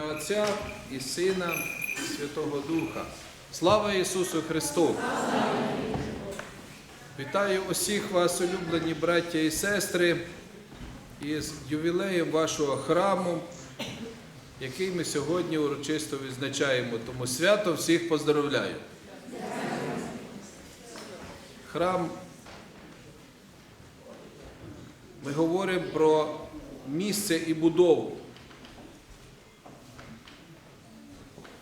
ім'я Отця і Сина і Святого Духа. Слава Ісусу Христу! Вітаю усіх вас, улюблені браття і сестри, із ювілеєм вашого храму, який ми сьогодні урочисто відзначаємо. Тому свято всіх поздоровляю. Храм. Ми говоримо про місце і будову.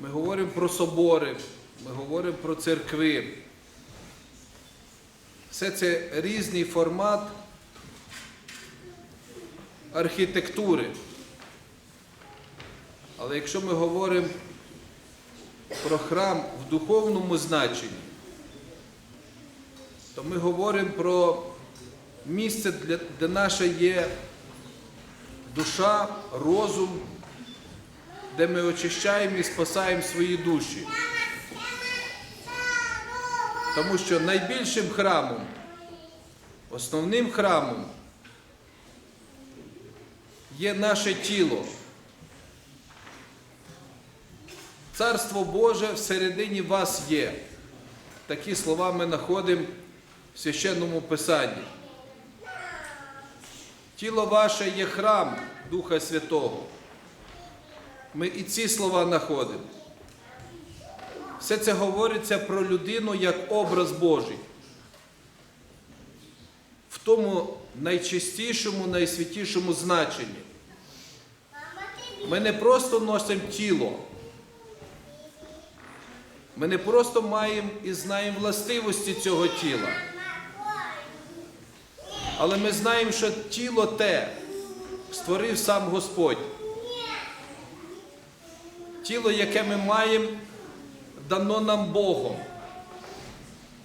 Ми говоримо про собори, ми говоримо про церкви. Все це різний формат архітектури. Але якщо ми говоримо про храм в духовному значенні, то ми говоримо про місце, де наша є душа, розум, де ми очищаємо і спасаємо свої душі. Тому що найбільшим храмом, основним храмом є наше тіло. Царство Боже всередині вас є. Такі слова ми знаходимо в священному писанні. Тіло ваше є храм Духа Святого. Ми і ці слова знаходимо. Все це говориться про людину як образ Божий. В тому найчистішому, найсвятішому значенні. Ми не просто носимо тіло. Ми не просто маємо і знаємо властивості цього тіла. Але ми знаємо, що тіло те створив сам Господь. Тіло, яке ми маємо, дано нам Богом.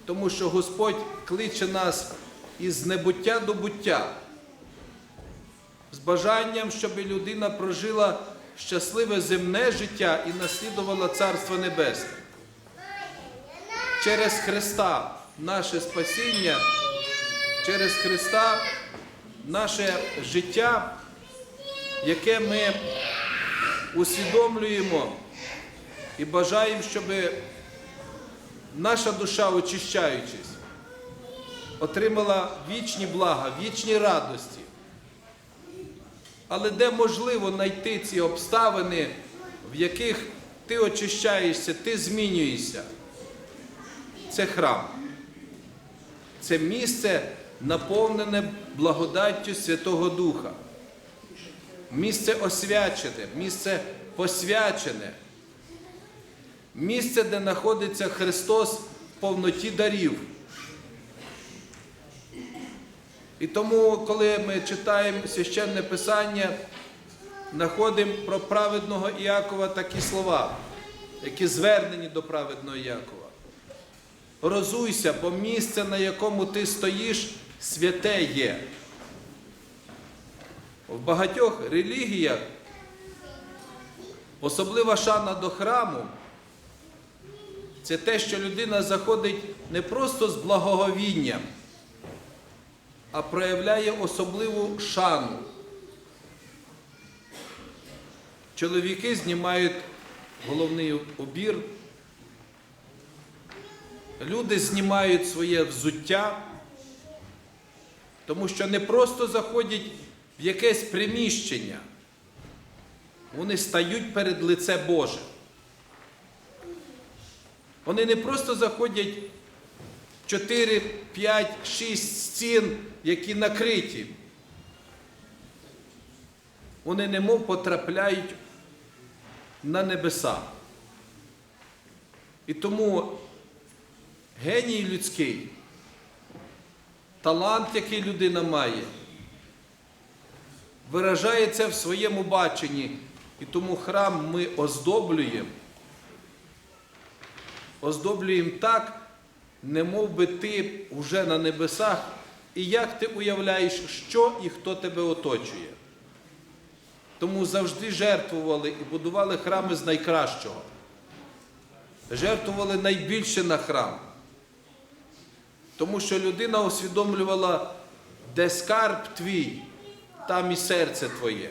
Тому що Господь кличе нас із небуття до буття, з бажанням, щоб людина прожила щасливе земне життя і наслідувала Царство Небесне. Через Христа наше спасіння, через Христа наше життя, яке ми усвідомлюємо і бажаємо, щоб наша душа, очищаючись, отримала вічні блага, вічні радості. Але де можливо знайти ці обставини, в яких ти очищаєшся, ти змінюєшся? Це храм. Це місце, наповнене благодаттю Святого Духа. Місце освячене, місце посвячене. Місце, де знаходиться Христос в повноті дарів. І тому, коли ми читаємо священне Писання, знаходимо про праведного Іакова такі слова, які звернені до праведного Іакова. Розуйся, бо місце, на якому ти стоїш, святе є. В багатьох релігіях особлива шана до храму це те, що людина заходить не просто з благоговінням, а проявляє особливу шану. Чоловіки знімають головний убір, люди знімають своє взуття, тому що не просто заходять в якесь приміщення, вони стають перед лице Боже. Вони не просто заходять 4, 5, 6 стін, які накриті. Вони немов потрапляють на небеса. І тому геній людський, талант, який людина має, виражається в своєму баченні. І тому храм ми оздоблюємо. Оздоблюємо так, не мов би ти вже на небесах, і як ти уявляєш, що і хто тебе оточує. Тому завжди жертвували і будували храми з найкращого. Жертвували найбільше на храм. Тому що людина усвідомлювала, де скарб твій, там і серце твоє.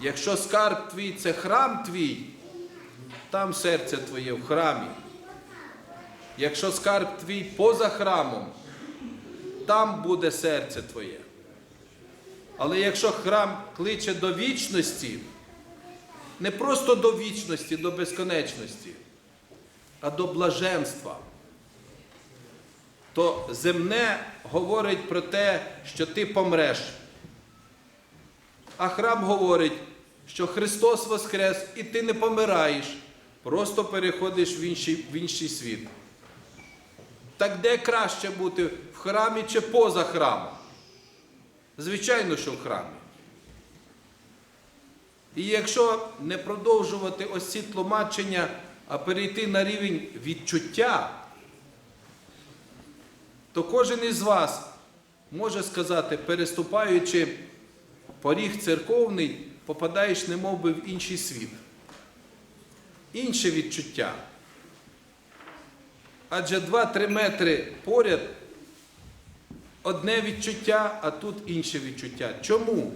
Якщо скарб твій це храм твій, там серце твоє в храмі. Якщо скарб твій поза храмом, там буде серце твоє. Але якщо храм кличе до вічності, не просто до вічності, до безконечності, а до блаженства, то земне говорить про те, що ти помреш. А храм говорить, що Христос Воскрес і ти не помираєш, просто переходиш в інший, в інший світ. Так де краще бути в храмі чи поза храмом? Звичайно, що в храмі. І якщо не продовжувати ось ці тлумачення, а перейти на рівень відчуття, то кожен із вас може сказати, переступаючи поріг церковний, попадаєш немов би в інший світ. Інше відчуття. Адже 2-3 метри поряд одне відчуття, а тут інше відчуття. Чому?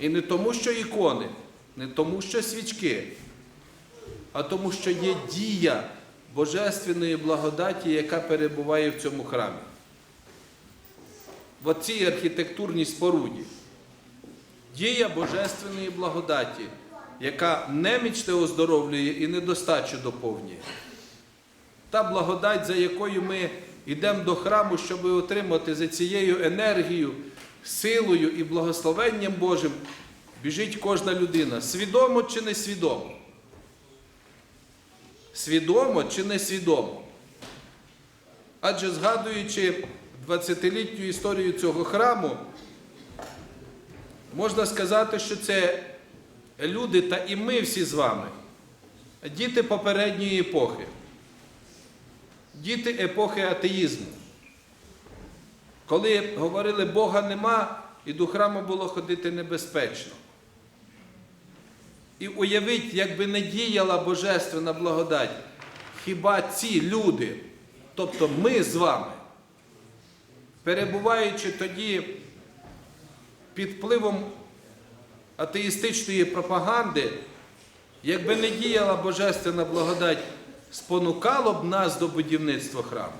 І не тому, що ікони, не тому, що свічки, а тому, що є дія Божественної благодаті, яка перебуває в цьому храмі. В цій архітектурній споруді. Дія Божественної благодаті, яка неміч не оздоровлює і недостачу доповнює. Та благодать, за якою ми йдемо до храму, щоб отримати за цією енергією, силою і благословенням Божим, біжить кожна людина. Свідомо чи несвідомо? Свідомо чи несвідомо? Адже згадуючи 20-літню історію цього храму, можна сказати, що це люди та і ми всі з вами, діти попередньої епохи, діти епохи атеїзму. Коли говорили, Бога нема, і до храму було ходити небезпечно. І уявіть, якби не діяла Божественна благодать, хіба ці люди, тобто ми з вами, перебуваючи тоді під впливом атеїстичної пропаганди, якби не діяла Божественна благодать, спонукало б нас до будівництва храму?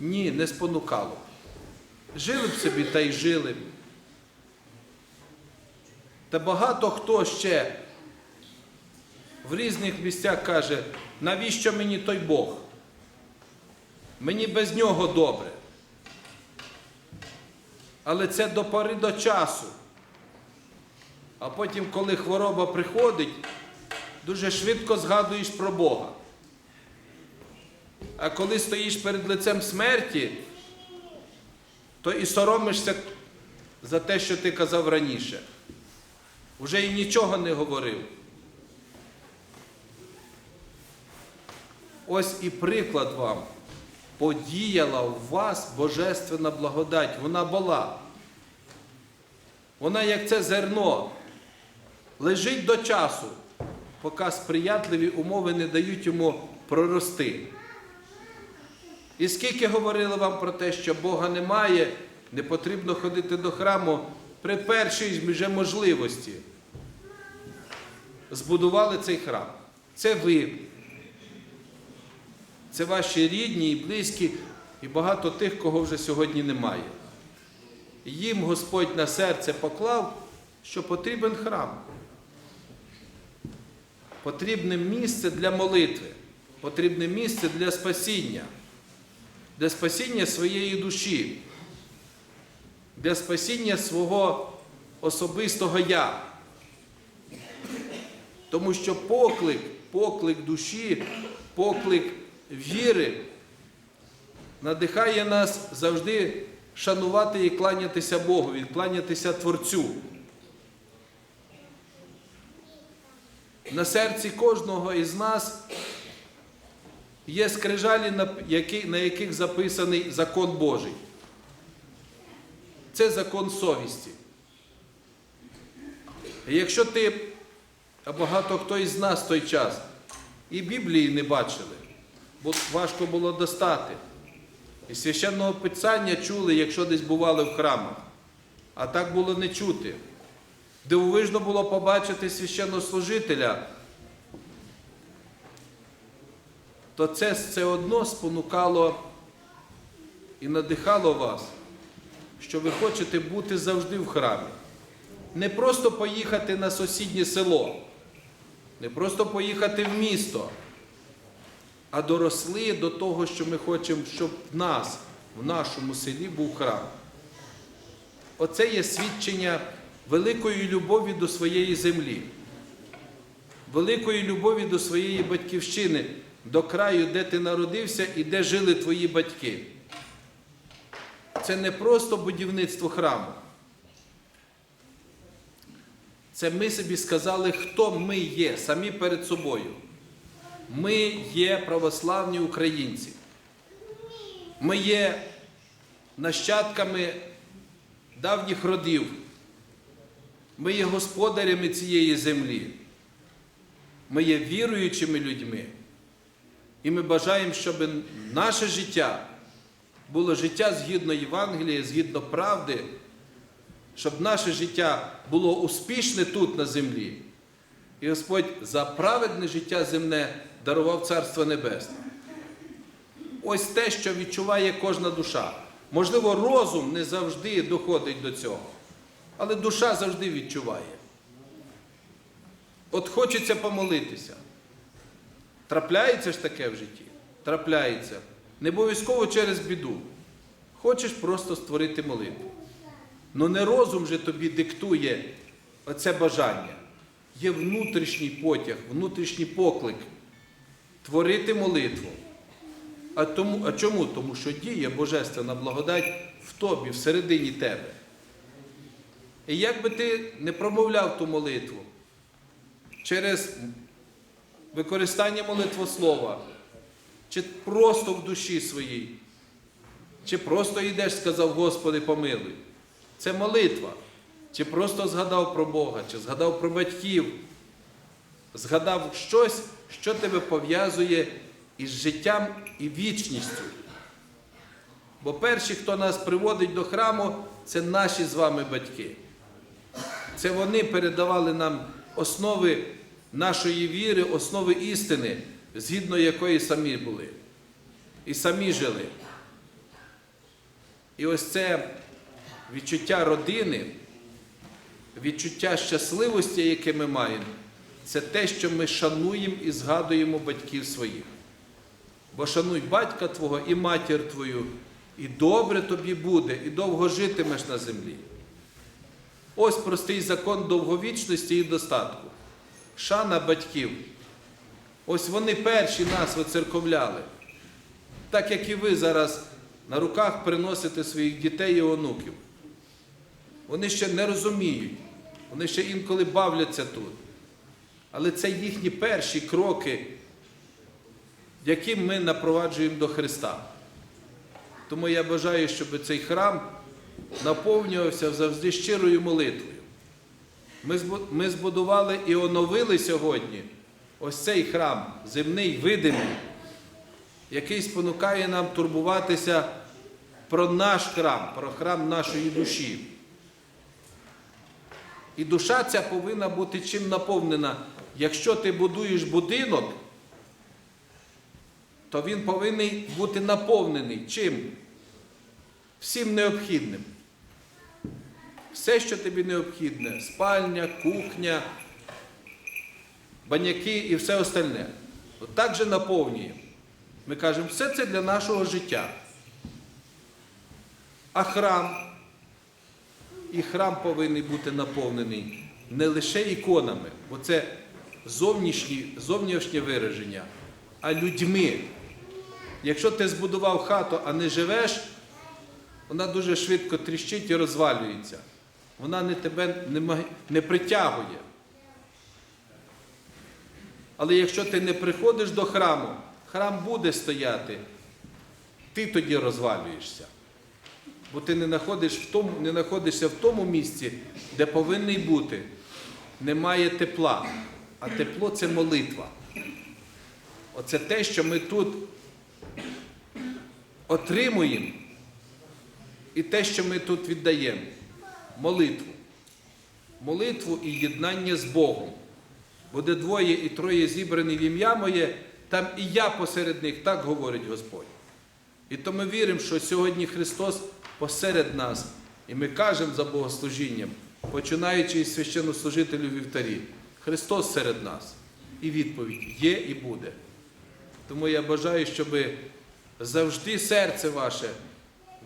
Ні, не спонукало б. Жили б собі та й жили. Та багато хто ще в різних місцях каже, навіщо мені той Бог? Мені без нього добре. Але це до пори до часу. А потім, коли хвороба приходить, дуже швидко згадуєш про Бога. А коли стоїш перед лицем смерті, то і соромишся за те, що ти казав раніше. Уже і нічого не говорив. Ось і приклад вам. Подіяла у вас божественна благодать. Вона була. Вона, як це зерно, лежить до часу, поки сприятливі умови не дають йому прорости. І скільки говорили вам про те, що Бога немає, не потрібно ходити до храму при першій вже можливості. Збудували цей храм. Це ви. Це ваші рідні і близькі, і багато тих, кого вже сьогодні немає. Їм Господь на серце поклав, що потрібен храм. Потрібне місце для молитви, потрібне місце для спасіння, для спасіння своєї душі, для спасіння свого особистого я. Тому що поклик, поклик душі, поклик віри надихає нас завжди шанувати і кланятися Богу, і кланятися Творцю. На серці кожного із нас є скрижалі, на яких записаний закон Божий. Це закон совісті. Якщо ти, а багато хто із нас в той час, і Біблії не бачили, важко було достати. І священного писання чули, якщо десь бували в храмах, а так було не чути. Дивовижно було побачити священнослужителя, то це все одно спонукало і надихало вас, що ви хочете бути завжди в храмі. Не просто поїхати на сусіднє село, не просто поїхати в місто, а доросли до того, що ми хочемо, щоб в нас, в нашому селі, був храм. Оце є свідчення великої любові до своєї землі, великої любові до своєї батьківщини, до краю, де ти народився і де жили твої батьки. Це не просто будівництво храму. Це ми собі сказали, хто ми є самі перед собою. Ми є православні українці. Ми є нащадками давніх родів. Ми є господарями цієї землі. Ми є віруючими людьми. І ми бажаємо, щоб наше життя було життя згідно Євангелія, згідно правди, щоб наше життя було успішне тут на землі. І Господь за праведне життя земне дарував Царство Небесне. Ось те, що відчуває кожна душа. Можливо, розум не завжди доходить до цього, але душа завжди відчуває. От хочеться помолитися. Трапляється ж таке в житті? Трапляється. Не обов'язково через біду. Хочеш просто створити молитву. Ну не розум же тобі диктує оце бажання. Є внутрішній потяг, внутрішній поклик творити молитву. А, тому, а чому? Тому що діє Божественна благодать в тобі, всередині тебе. І як би ти не промовляв ту молитву через використання молитвослова, чи просто в душі своїй, чи просто йдеш, сказав, Господи, помилуй. Це молитва. Чи просто згадав про Бога, чи згадав про батьків, згадав щось, що тебе пов'язує із життям і вічністю. Бо перші, хто нас приводить до храму, це наші з вами батьки. Це вони передавали нам основи нашої віри, основи істини, згідно якої самі були. І самі жили. І ось це відчуття родини, відчуття щасливості, яке ми маємо, це те, що ми шануємо і згадуємо батьків своїх. Бо шануй батька твого і матір твою, і добре тобі буде, і довго житимеш на землі. Ось простий закон довговічності і достатку. Шана батьків. Ось вони перші нас вицерковляли. Так як і ви зараз на руках приносите своїх дітей і онуків. Вони ще не розуміють, вони ще інколи бавляться тут. Але це їхні перші кроки, яким ми напроваджуємо до Христа. Тому я бажаю, щоб цей храм наповнювався завжди щирою молитвою. Ми збудували і оновили сьогодні ось цей храм, земний, видимий, який спонукає нам турбуватися про наш храм, про храм нашої душі. І душа ця повинна бути чим наповнена. Якщо ти будуєш будинок, то він повинен бути наповнений чим? Всім необхідним. Все, що тобі необхідне, спальня, кухня, баняки і все остальне. От так же наповнюємо. Ми кажемо, все це для нашого життя. А храм, і храм повинен бути наповнений не лише іконами, бо це зовнішнє вираження, а людьми. Якщо ти збудував хату, а не живеш, вона дуже швидко тріщить і розвалюється. Вона не тебе не, не притягує. Але якщо ти не приходиш до храму, храм буде стояти, ти тоді розвалюєшся. Бо ти не, знаходиш в тому, не знаходишся в тому місці, де повинний бути. Немає тепла. А тепло це молитва. Оце те, що ми тут отримуємо, і те, що ми тут віддаємо молитву. молитву і єднання з Богом. Буде двоє і троє зібрані в ім'я моє, там і я посеред них, так говорить Господь. І то ми віримо, що сьогодні Христос посеред нас, і ми кажемо за богослужінням, починаючи із священнослужителів вівтарі, Христос серед нас. І відповідь є і буде. Тому я бажаю, щоб завжди серце ваше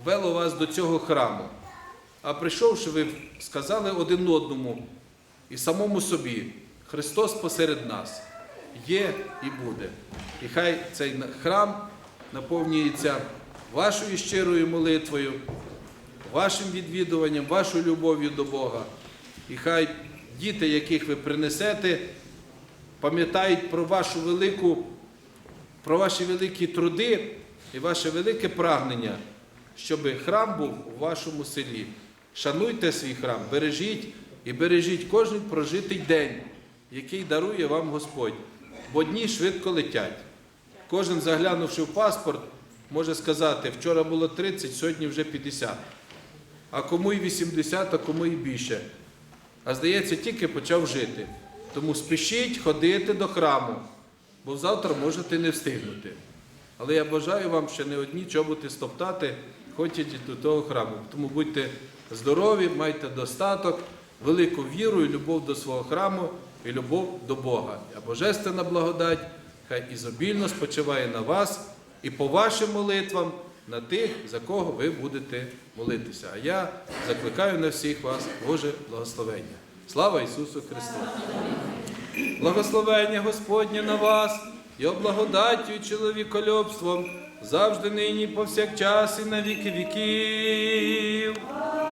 вело вас до цього храму. А прийшовши, ви сказали один одному і самому собі, Христос посеред нас є і буде. І хай цей храм наповнюється вашою щирою молитвою, вашим відвідуванням, вашою любов'ю до Бога. І хай діти, яких ви принесете, пам'ятають про вашу велику, про ваші великі труди і ваше велике прагнення, щоб храм був у вашому селі. Шануйте свій храм, бережіть і бережіть кожен прожитий день, який дарує вам Господь. Бо дні швидко летять. Кожен, заглянувши в паспорт, може сказати, вчора було 30, сьогодні вже 50. А кому і 80, а кому і більше. А здається, тільки почав жити. Тому спішіть ходити до храму, бо завтра можете не встигнути. Але я бажаю вам ще не одні чоботи стоптати, ходять до того храму. Тому будьте здорові, майте достаток, велику віру і любов до свого храму і любов до Бога. А Божественна благодать хай ізобільно спочиває на вас і по вашим молитвам на тих, за кого ви будете молитися. А я закликаю на всіх вас Боже благословення. Слава Ісусу Христу! Благословення Господнє на вас, Його благодаттю і чоловіколюбством, завжди нині, повсякчас і на віки віків.